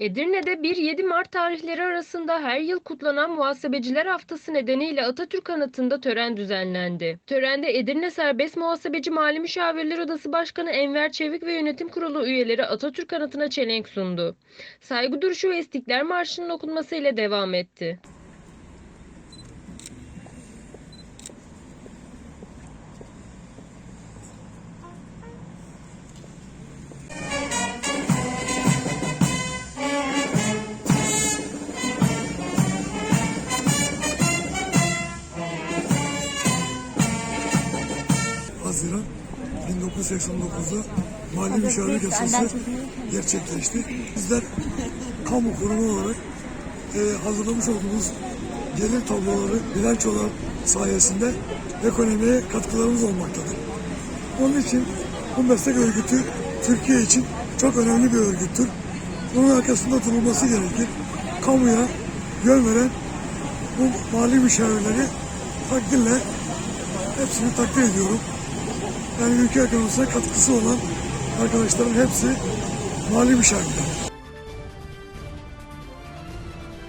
Edirne'de 1-7 Mart tarihleri arasında her yıl kutlanan Muhasebeciler Haftası nedeniyle Atatürk Anıtı'nda tören düzenlendi. Törende Edirne Serbest Muhasebeci Mali Müşavirler Odası Başkanı Enver Çevik ve Yönetim Kurulu üyeleri Atatürk Anıtı'na çelenk sundu. Saygı duruşu ve İstiklal Marşı'nın okunması ile devam etti. Haziran 1989'da mali müşavirlik yasası gerçekleşti. Bizler kamu kurumu olarak e, hazırlamış olduğumuz gelir tabloları, bilançolar sayesinde ekonomiye katkılarımız olmaktadır. Onun için bu meslek örgütü Türkiye için çok önemli bir örgüttür. Bunun arkasında durulması gerekir. Kamuya yön veren bu mali müşavirleri takdirle hepsini takdir ediyorum. Yani ülke ekonomisine katkısı olan arkadaşların hepsi mali müşavirler.